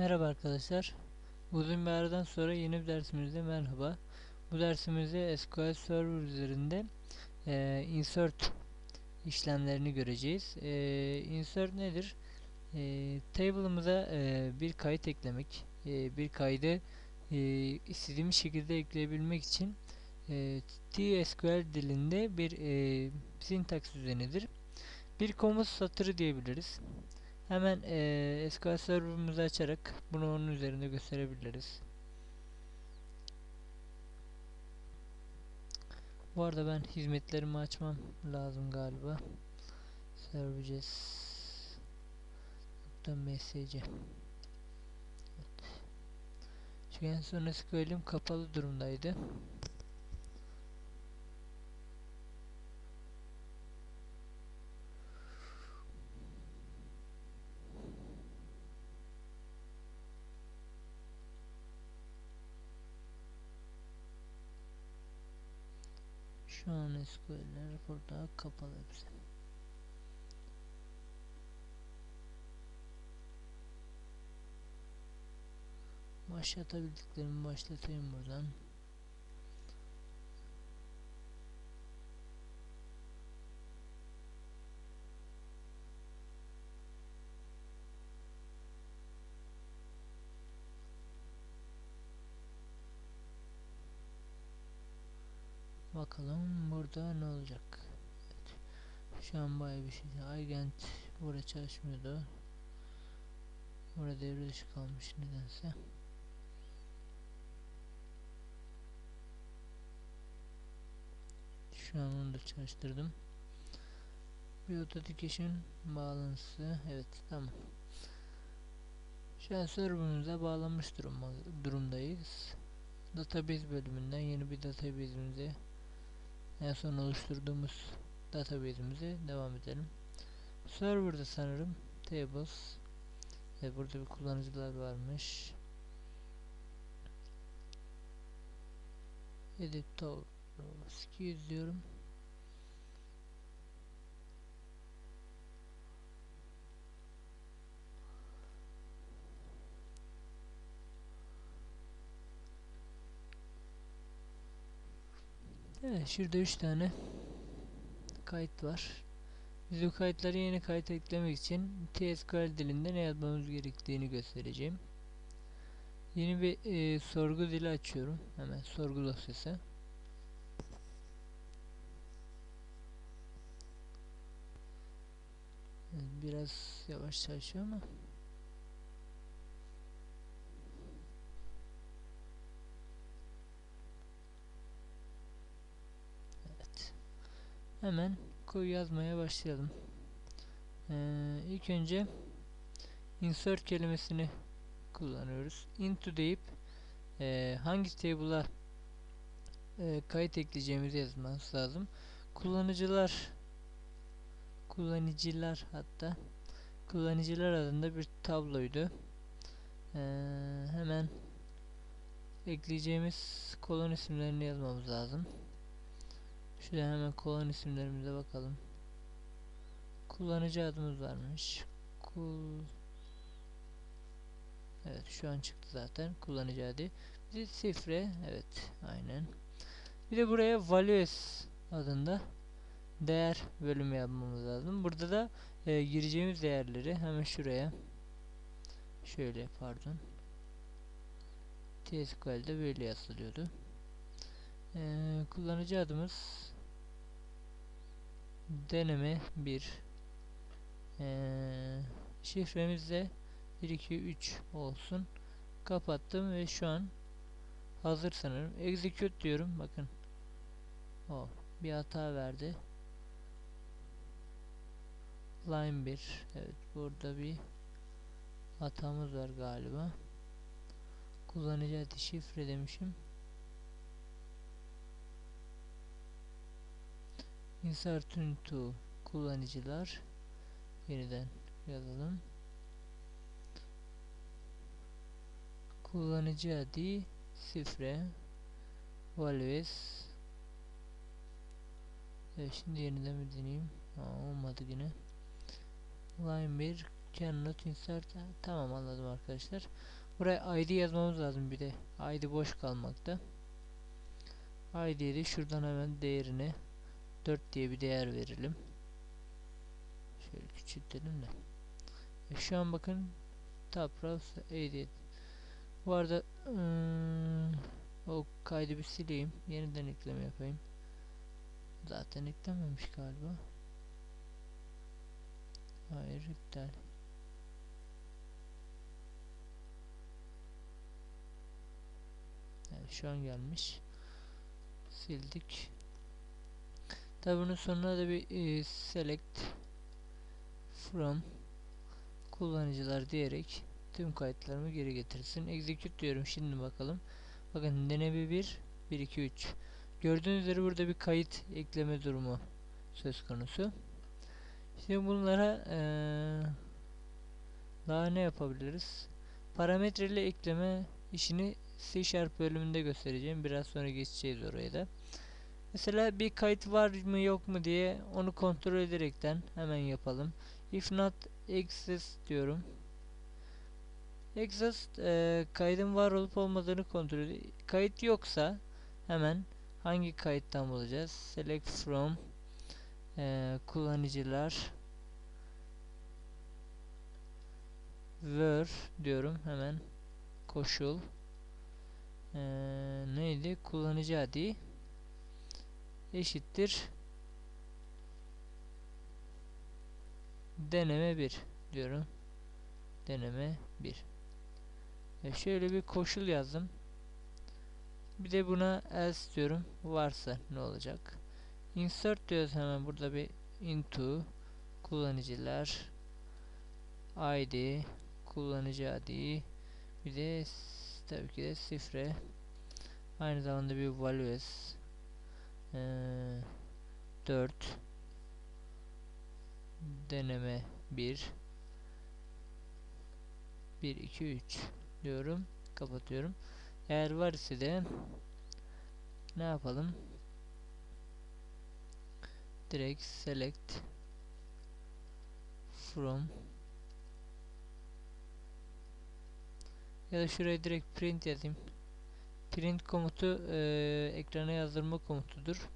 Merhaba arkadaşlar. Uzun bir aradan sonra yeni bir dersimizde merhaba. Bu dersimizde SQL Server üzerinde e, insert işlemlerini göreceğiz. E, insert nedir? E, table'ımıza e, bir kayıt eklemek, e, bir kaydı e, istediğimiz şekilde ekleyebilmek için e, TSQL dilinde bir e, sintaks düzenidir. Bir komut satırı diyebiliriz. Hemen e, SQL server'ımızı açarak bunu onun üzerinde gösterebiliriz. Bu arada ben hizmetlerimi açmam lazım galiba. Services.msc. Çünkü en son SQL'im kapalı durumdaydı. Şu an SQL'ler burada kapalı hepsi. Başlatabildiklerimi başlatayım buradan. Bakalım burada ne olacak. Evet. Şu an bayağı bir şey. Agent burada çalışmıyordu. Burada devre dışı kalmış nedense. Şu an onu da çalıştırdım. Bir authentication bağlantısı. Evet tamam. Şu an serverımıza bağlanmış durumda, durumdayız. Database bölümünden yeni bir database'imizi en son oluşturduğumuz database'imize devam edelim. Server'da sanırım tables ve burada bir kullanıcılar varmış. Editor SQL diyorum. Evet şurada 3 tane kayıt var. Biz bu kayıtları yeni kayıt eklemek için TSQL dilinde ne yazmamız gerektiğini göstereceğim. Yeni bir e, sorgu dili açıyorum. Hemen sorgu dosyası. Biraz yavaş çalışıyor ama Hemen koyu yazmaya başlayalım. Ee, ilk önce insert kelimesini kullanıyoruz. Into deyip e, hangi table'a e, kayıt ekleyeceğimizi yazmamız lazım. Kullanıcılar kullanıcılar hatta kullanıcılar adında bir tabloydu. Ee, hemen ekleyeceğimiz kolon isimlerini yazmamız lazım. Şuraya hemen kolon isimlerimize bakalım. Kullanıcı adımız varmış. Kul Evet şu an çıktı zaten kullanıcı adı. Bir de sifre evet aynen. Bir de buraya values adında değer bölümü yapmamız lazım. Burada da e, gireceğimiz değerleri hemen şuraya şöyle pardon TSQL'de böyle yazılıyordu. Ee, kullanıcı adımız deneme 1 ee, şifremiz de 1 2 3 olsun. Kapattım ve şu an hazır sanırım. Execute diyorum bakın. O bir hata verdi. Line 1 evet burada bir hatamız var galiba. Kullanıcı adı şifre demişim insert into kullanıcılar. Yeniden yazalım. Kullanıcı adı sifre. Values evet, şimdi yeniden bir deneyeyim. Aa, olmadı yine. Line 1 cannot insert. Tamam anladım arkadaşlar. Buraya id yazmamız lazım bir de. id boş kalmakta. id'ye de şuradan hemen değerini 4 diye bir değer verelim. Şöyle küçültelim de. E, şu an bakın top browse id. Bu arada ıı, o kaydı bir sileyim. Yeniden ekleme yapayım. Zaten eklenmemiş galiba. Hayır iptal. Evet şu an gelmiş. Sildik. Tabi bunun sonuna da bir e, select from kullanıcılar diyerek tüm kayıtlarımı geri getirsin. Execute diyorum şimdi bakalım. Bakın deneme 1 1 2 3. Gördüğünüz üzere burada bir kayıt ekleme durumu söz konusu. Şimdi bunlara ee, daha ne yapabiliriz? Parametreli ekleme işini C Sharp bölümünde göstereceğim. Biraz sonra geçeceğiz oraya da. Mesela bir kayıt var mı yok mu diye onu kontrol ederekten hemen yapalım. If not exist diyorum. Exist e, kaydın var olup olmadığını kontrol ediyor. Kayıt yoksa hemen hangi kayıttan bulacağız? Select from e, kullanıcılar were diyorum hemen koşul e, neydi? Kullanıcı adı eşittir deneme 1 diyorum. Deneme 1. E şöyle bir koşul yazdım. Bir de buna else diyorum. Varsa ne olacak? Insert diyoruz hemen burada bir into kullanıcılar id kullanıcı adı bir de tabii ki de sifre aynı zamanda bir values ee, 4 deneme 1 1 2 3 diyorum. Kapatıyorum. Eğer var ise de ne yapalım? Direkt select from. Ya da şuraya direkt print yazayım print komutu e, ekrana yazdırma komutudur.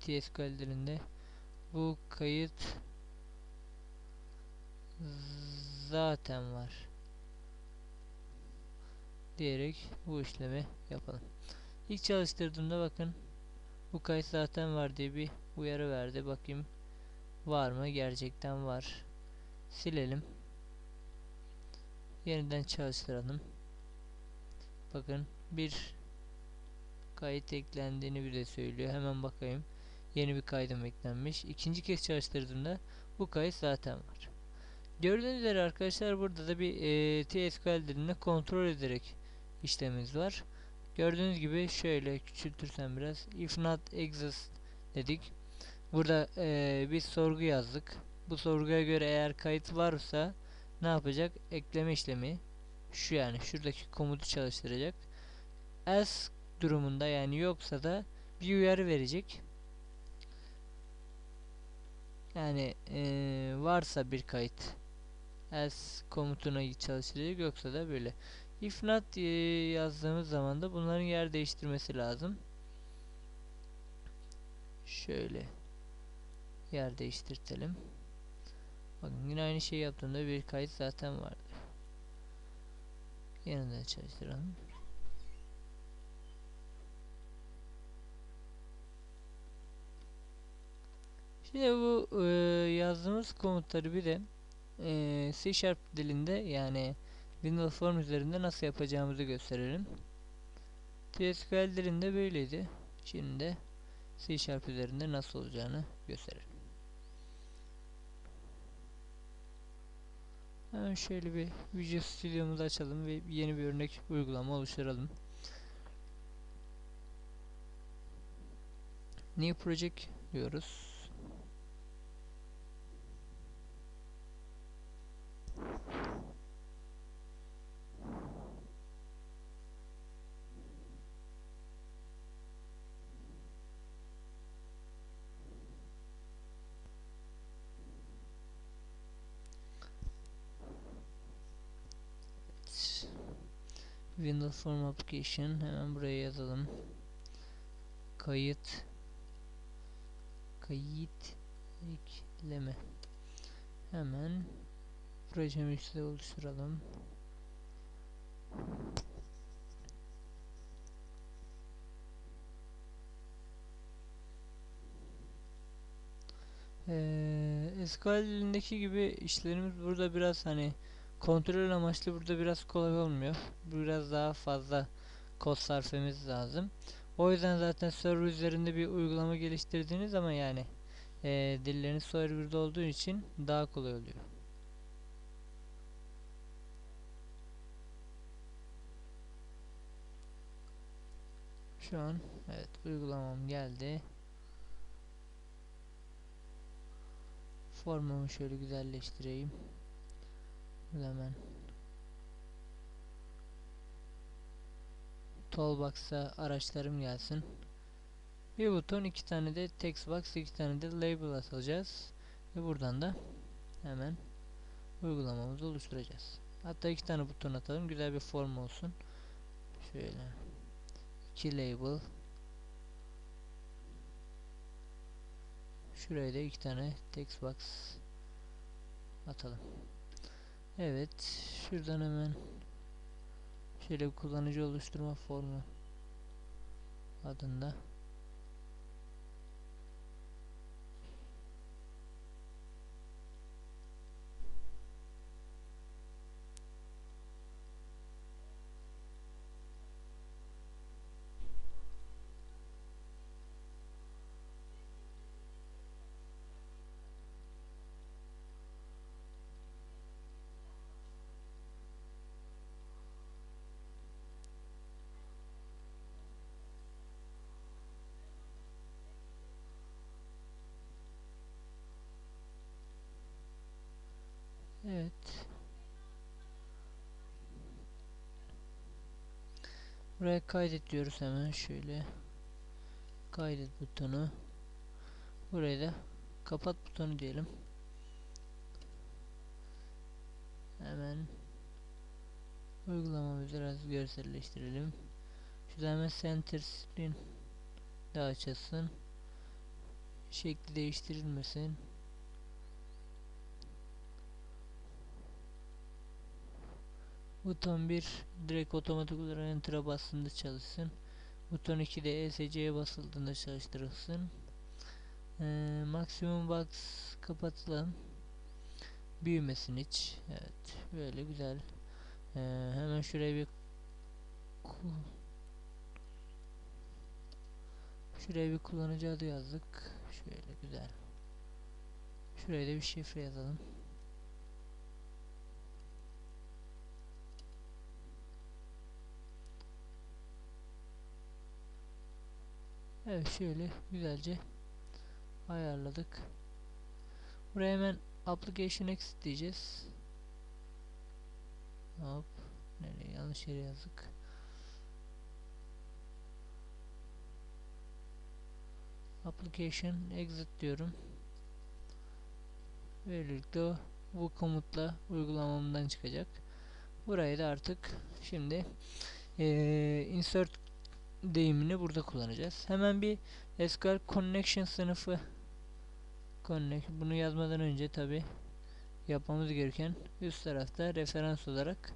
TSQL dilinde bu kayıt zaten var. Diyerek bu işlemi yapalım. İlk çalıştırdığımda bakın bu kayıt zaten var diye bir uyarı verdi. Bakayım var mı? Gerçekten var. Silelim. Yeniden çalıştıralım. Bakın bir kayıt eklendiğini bile söylüyor. Hemen bakayım. Yeni bir kaydım eklenmiş. İkinci kez çalıştırdığımda bu kayıt zaten var. Gördüğünüz üzere arkadaşlar burada da bir e, TSQL dilinde kontrol ederek işlemimiz var. Gördüğünüz gibi şöyle küçültürsem biraz if not exist dedik. Burada e, bir sorgu yazdık. Bu sorguya göre eğer kayıt varsa ne yapacak? Ekleme işlemi şu yani şuradaki komutu çalıştıracak else durumunda yani yoksa da bir uyarı verecek. Yani e, varsa bir kayıt else komutuna çalıştıracak yoksa da böyle. İf not e, yazdığımız zaman da bunların yer değiştirmesi lazım. Şöyle yer değiştirtelim. Bakın yine aynı şey yaptığımda bir kayıt zaten vardı. Yeniden çalıştıralım Şimdi bu e, yazdığımız komutları bir de e, C Sharp dilinde yani Windows Form üzerinde nasıl yapacağımızı gösterelim. TSQL dilinde böyleydi. Şimdi de C Sharp üzerinde nasıl olacağını gösterelim. Hemen şöyle bir Visual Studio'muzu açalım ve yeni bir örnek uygulama oluşturalım. New Project diyoruz. Windows Form Application hemen buraya yazalım. Kayıt kayıt ekleme hemen projemizi oluşturalım. Ee, SQL dilindeki gibi işlerimiz burada biraz hani kontrol amaçlı burada biraz kolay olmuyor. Biraz daha fazla kod sarfemiz lazım. O yüzden zaten server üzerinde bir uygulama geliştirdiğiniz zaman yani e, dilleriniz serverda olduğu için daha kolay oluyor. Şu an evet uygulamam geldi. Formumu şöyle güzelleştireyim. Hemen Toolbox'a araçlarım gelsin. Bir buton, iki tane de text box, iki tane de label atacağız. Ve buradan da hemen uygulamamızı oluşturacağız. Hatta iki tane buton atalım. Güzel bir form olsun. Şöyle. iki label. Şuraya da iki tane text box atalım. Evet. Şuradan hemen şöyle bir kullanıcı oluşturma formu adında Evet. Buraya kaydet diyoruz hemen şöyle. Kaydet butonu. Buraya da kapat butonu diyelim. Hemen uygulamamızı biraz görselleştirelim. Şurada hemen center screen de açılsın. Şekli değiştirilmesin. Buton 1 direkt otomatik olarak enter'a bastığında çalışsın. Buton 2 de ESC'ye basıldığında çalıştırılsın. Ee, maksimum box kapatalım. Büyümesin hiç. Evet. Böyle güzel. Ee, hemen şuraya bir Şuraya bir kullanıcı adı yazdık. Şöyle güzel. Şuraya da bir şifre yazalım. Evet şöyle güzelce ayarladık. Buraya hemen application exit diyeceğiz. Hop. Nereye yanlış yere yazdık. Application exit diyorum. Böylelikle bu komutla uygulamamdan çıkacak. Burayı da artık şimdi e, insert deyimini burada kullanacağız. Hemen bir SQL Connection sınıfı connect bunu yazmadan önce tabi yapmamız gereken üst tarafta referans olarak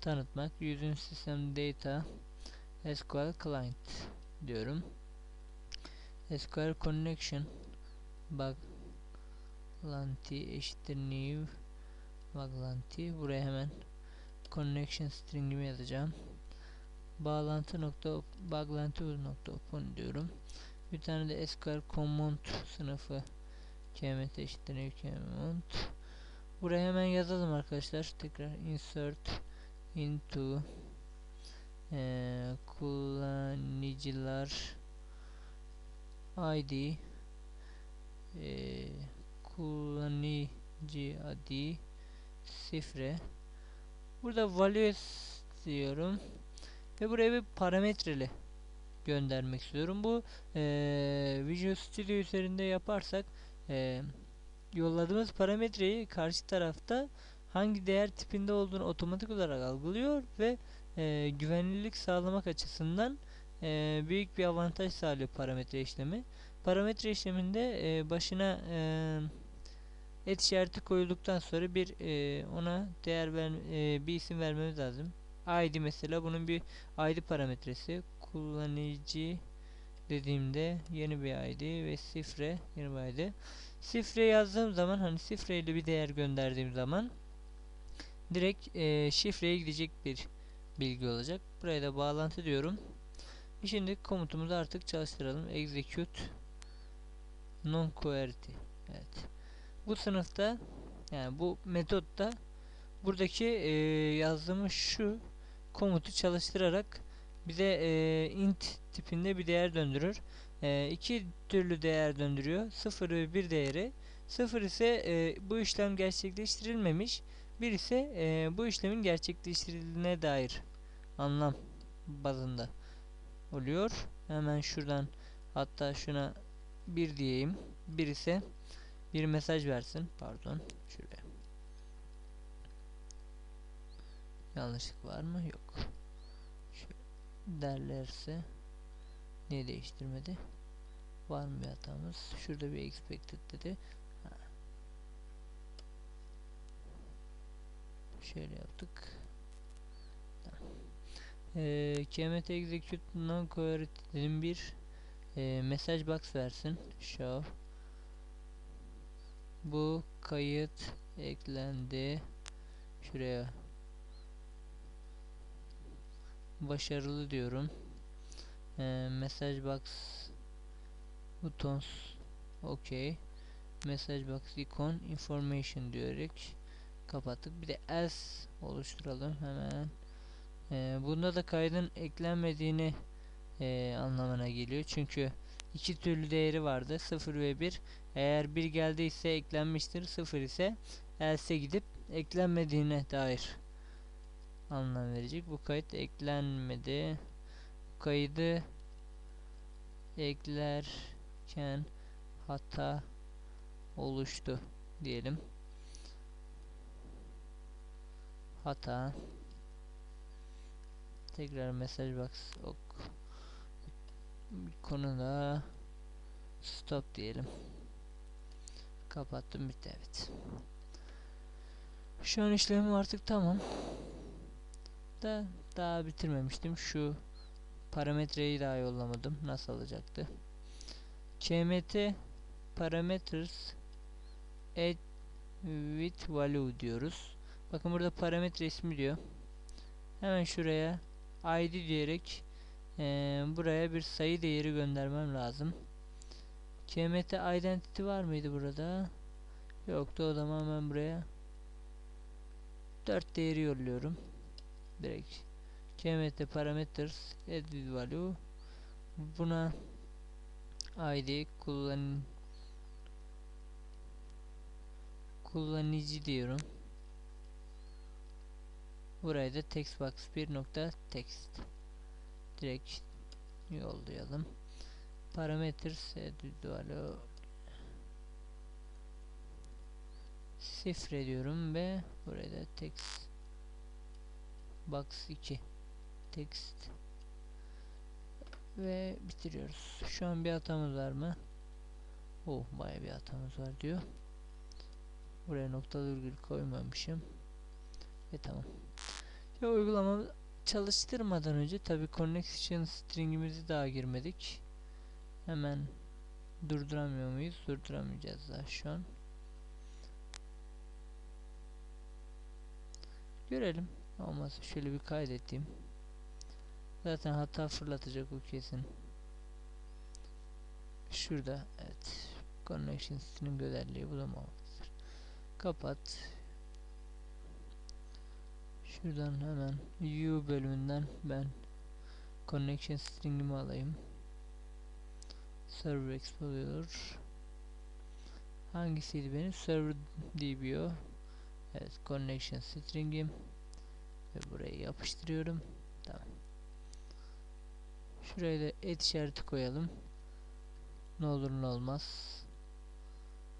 tanıtmak using system data SQL client diyorum. SQL connection bağlantı eşittir new bağlantı buraya hemen connection stringimi yazacağım bağlantı nokta bağlantı nokta open diyorum. Bir tane de SQL command sınıfı kmt eşittir command. Buraya hemen yazalım arkadaşlar. Tekrar insert into e, kullanıcılar id e, kullanıcı adı sifre burada values diyorum ve buraya bir parametreli göndermek istiyorum. Bu e, Visual Studio üzerinde yaparsak e, yolladığımız parametreyi karşı tarafta hangi değer tipinde olduğunu otomatik olarak algılıyor ve e, güvenilirlik sağlamak açısından e, büyük bir avantaj sağlıyor parametre işlemi. Parametre işleminde e, başına e, et işareti koyulduktan sonra bir e, ona değer ver, e, bir isim vermemiz lazım. ID mesela bunun bir ID parametresi. Kullanıcı dediğimde yeni bir ID ve sifre yeni bir ID. Sifre yazdığım zaman hani sifreyle bir değer gönderdiğim zaman direkt e, şifreye gidecek bir bilgi olacak. Buraya da bağlantı diyorum. Şimdi komutumuzu artık çalıştıralım. Execute non query. Evet. Bu sınıfta yani bu metotta buradaki e, yazdığımız şu komutu çalıştırarak bize e, int tipinde bir değer döndürür. E, iki türlü değer döndürüyor. 0 ve 1 değeri. 0 ise e, bu işlem gerçekleştirilmemiş. 1 ise e, bu işlemin gerçekleştirildiğine dair anlam bazında oluyor. Hemen şuradan hatta şuna 1 diyeyim. 1 ise bir mesaj versin. Pardon. Şuraya. Yanlışlık var mı? Yok. Şöyle derlerse niye değiştirmedi? Var mı bir hatamız? Şurada bir expected dedi. Ha. Şöyle yaptık. Tamam. Ee, kmt execute non dedim bir e, mesaj box versin. Show bu kayıt eklendi. Şuraya başarılı diyorum. Ee, message box buttons OK. Message box icon information diyerek kapattık. Bir de else oluşturalım hemen. Ee, bunda da kaydın eklenmediğini e, anlamına geliyor. Çünkü iki türlü değeri vardı. 0 ve 1. Eğer 1 geldiyse eklenmiştir. 0 ise else gidip eklenmediğine dair anlam verecek. Bu kayıt eklenmedi. Bu kaydı eklerken hata oluştu diyelim. Hata tekrar mesaj box ok konuda stop diyelim. Kapattım bitti evet. Şu an işlemim artık tamam. Da daha bitirmemiştim. Şu parametreyi daha yollamadım. Nasıl alacaktı? kmt parameters add with value diyoruz. Bakın burada parametre ismi diyor. Hemen şuraya id diyerek e, buraya bir sayı değeri göndermem lazım. KMT identity var mıydı burada? Yoktu o zaman ben buraya 4 değeri yolluyorum. Direkt. KMT parameters added value. Buna id kullan kullanıcı diyorum. Buraya da textbox 1 nokta text. Direkt yollayalım. Parameters dualo sifre diyorum ve buraya da text box 2 text ve bitiriyoruz. Şu an bir hatamız var mı? Oh baya bir hatamız var diyor. Buraya noktalı virgül koymamışım. Ve tamam. Ve uygulama çalıştırmadan önce tabi connection stringimizi daha girmedik. Hemen durduramıyor muyuz? Durduramayacağız daha şu an. Görelim. Olmazsa şöyle bir kaydettiğim. Zaten hata fırlatacak o kesin. Şurada evet. Connection string özelliği bulamamaktır. Kapat. Şuradan hemen U bölümünden ben connection string'imi alayım. Server Explorer hangisiydi benim? Server DBO Evet connection string'im ve burayı yapıştırıyorum. Tamam. Şuraya da et işareti koyalım. Ne olur ne olmaz.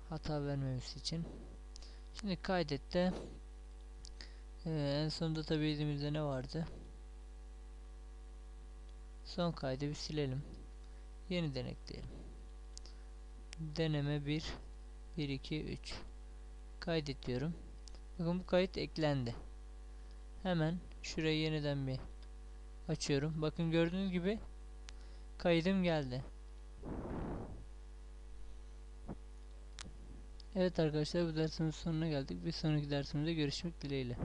Hata vermemesi için. Şimdi kaydette ee, en sonunda tabi elimizde ne vardı? Son kaydı bir silelim. Yeniden ekleyelim. Deneme 1 1 2 3 kaydet diyorum. Bakın bu kayıt eklendi. Hemen şurayı yeniden bir açıyorum. Bakın gördüğünüz gibi kaydım geldi. Evet arkadaşlar bu dersimizin sonuna geldik. Bir sonraki dersimizde görüşmek dileğiyle.